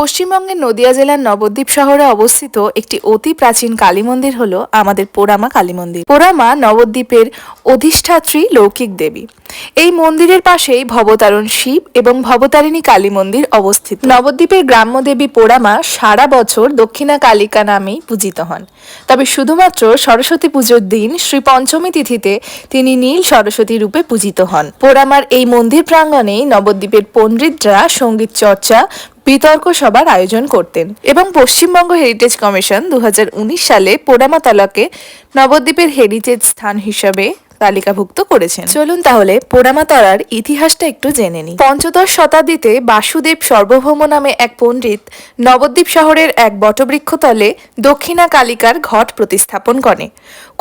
পশ্চিমবঙ্গের নদিয়া জেলার নবদ্বীপ শহরে অবস্থিত একটি অতি প্রাচীন কালী মন্দির হল আমাদের পোড়ামা কালী মন্দির। পোড়ামা নবদ্বীপের অধিষ্ঠাত্রী লৌকিক দেবী। এই মন্দিরের পাশেই ভবতারণ শিব এবং ভবতারিণী কালী মন্দির অবস্থিত। নবদ্বীপের গ্রাম্য দেবী পোড়ামা সারা বছর দক্ষিণা কালিকা নামেই পূজিত হন। তবে শুধুমাত্র সরস্বতী পুজোর দিন শ্রী পঞ্চমী তিথিতে তিনি নীল সরস্বতী রূপে পূজিত হন। পোড়ামার এই মন্দির প্রাঙ্গণেই নবদ্বীপের পণ্ডিতরা সংগীত চর্চা বিতর্ক সভার আয়োজন করতেন এবং পশ্চিমবঙ্গ হেরিটেজ কমিশন দু হাজার উনিশ সালে পোড়ামা তালাকে নবদ্বীপের হেরিটেজ স্থান হিসাবে তালিকাভুক্ত করেছেন। চলুন তাহলে পোড়ামাতলার ইতিহাসটা একটু জেনে নিই। পঞ্চদশ শতাব্দীতে বাসুদেব সর্বভৌম নামে এক পণ্ডিত নবদ্বীপ শহরের এক বটবৃক্ষতলে দক্ষিণা কালিকার ঘট প্রতিস্থাপন করে।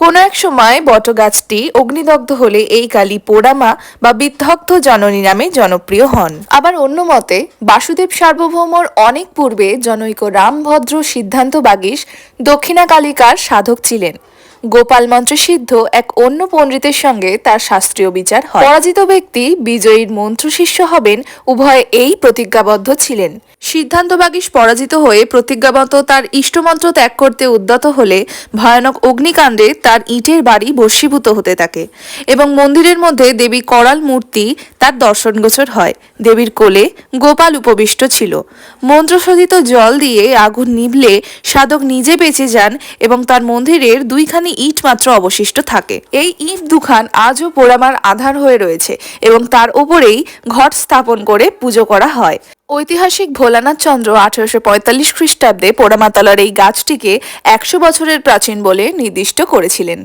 কোনো এক সময় বটগাছটি অগ্নিদগ্ধ হলে এই কালী পোড়ামা বা বিদ্ধগ্ধ জননী নামে জনপ্রিয় হন। আবার অন্য মতে বাসুদেব সার্বভৌমর অনেক পূর্বে জনৈক রামভদ্র সিদ্ধান্ত বাগীশ দক্ষিণা কালিকার সাধক ছিলেন। গোপাল মন্ত্র সিদ্ধ এক অন্য পণ্ডিতের সঙ্গে তার শাস্ত্রীয় বিচার হয়। পরাজিত ব্যক্তি বিজয়ীর মন্ত্রশিষ্য হবেন, উভয়ে এই প্রতিজ্ঞাবদ্ধ ছিলেন। সিদ্ধান্ত বাগীশ পরাজিত হয়ে প্রতিজ্ঞাবদ্ধ তার ইষ্টমন্ত্র ত্যাগ করতে উদ্যত হলে ভয়ানক অগ্নিকাণ্ডে তার ইটের বাড়ি বশীভূত হতে থাকে এবং মন্দিরের মধ্যে দেবী করাল মূর্তি তার দর্শনগোচর হয়। দেবীর কোলে গোপাল উপবিষ্ট ছিল। মন্ত্রশোধিত জল দিয়ে আগুন নিভলে সাধক নিজে বেঁচে যান এবং তার মন্দিরের দুইখানি ইট মাত্র অবশিষ্ট থাকে। এই ইট দুখান আজও পোড়ামার আধার হয়ে রয়েছে এবং তার ওপরেই ঘট স্থাপন করে পুজো করা হয়। ঐতিহাসিক ভোলানাথ চন্দ্র আঠারোশো পঁয়তাল্লিশ খ্রিস্টাব্দে পোড়ামাতলার এই গাছটিকে একশো বছরের প্রাচীন বলে নির্দিষ্ট করেছিলেন।